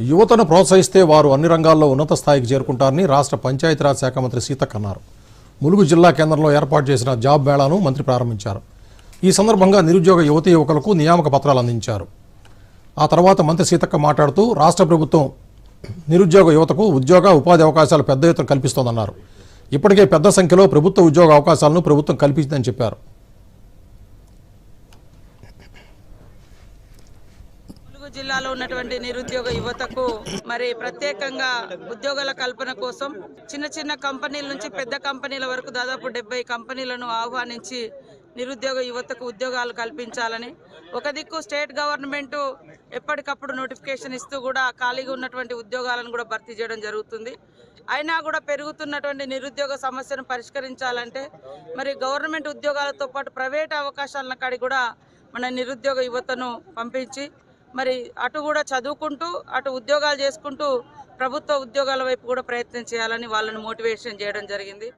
యువతను ప్రోత్సహిస్తే వారు అన్ని రంగాల్లో ఉన్నత స్థాయికి చేరుకుంటారని రాష్ట్ర పంచాయతీరాజ్ శాఖ మంత్రి సీతక్ అన్నారు. ములుగు జిల్లా కేంద్రంలో ఏర్పాటు చేసిన జాబ్ మేళాను మంత్రి ప్రారంభించారు. ఈ సందర్భంగా నిరుద్యోగ యువతీ యువకులకు నియామక పత్రాలు అందించారు. ఆ తర్వాత మంత్రి సీతక్క మాట్లాడుతూ రాష్ట్ర ప్రభుత్వం నిరుద్యోగ యువతకు ఉద్యోగ ఉపాధి అవకాశాలు పెద్ద ఎత్తున కల్పిస్తోందన్నారు. ఇప్పటికే పెద్ద సంఖ్యలో ప్రభుత్వ ఉద్యోగ అవకాశాలను ప్రభుత్వం కల్పించిందని చెప్పారు. ములుగు జిల్లాలో ఉన్నటువంటి నిరుద్యోగ యువతకు మరి ప్రత్యేకంగా ఉద్యోగాల కల్పన కోసం చిన్న చిన్న కంపెనీల నుంచి పెద్ద కంపెనీల వరకు దాదాపు డెబ్బై కంపెనీలను ఆహ్వానించి నిరుద్యోగ యువతకు ఉద్యోగాలు కల్పించాలని. ఒక దిక్కు స్టేట్ గవర్నమెంట్ ఎప్పటికప్పుడు నోటిఫికేషన్ ఇస్తూ కూడా ఖాళీగా ఉన్నటువంటి ఉద్యోగాలను కూడా భర్తీ చేయడం జరుగుతుంది. అయినా కూడా పెరుగుతున్నటువంటి నిరుద్యోగ సమస్యను పరిష్కరించాలంటే మరి గవర్నమెంట్ ఉద్యోగాలతో పాటు ప్రైవేట్ అవకాశాలను కాడి కూడా మన నిరుద్యోగ యువతను పంపించి మరి అటు కూడా చదువుకుంటూ అటు ఉద్యోగాలు చేసుకుంటూ ప్రభుత్వ ఉద్యోగాల వైపు కూడా ప్రయత్నం చేయాలని వాళ్ళని మోటివేషన్ చేయడం జరిగింది.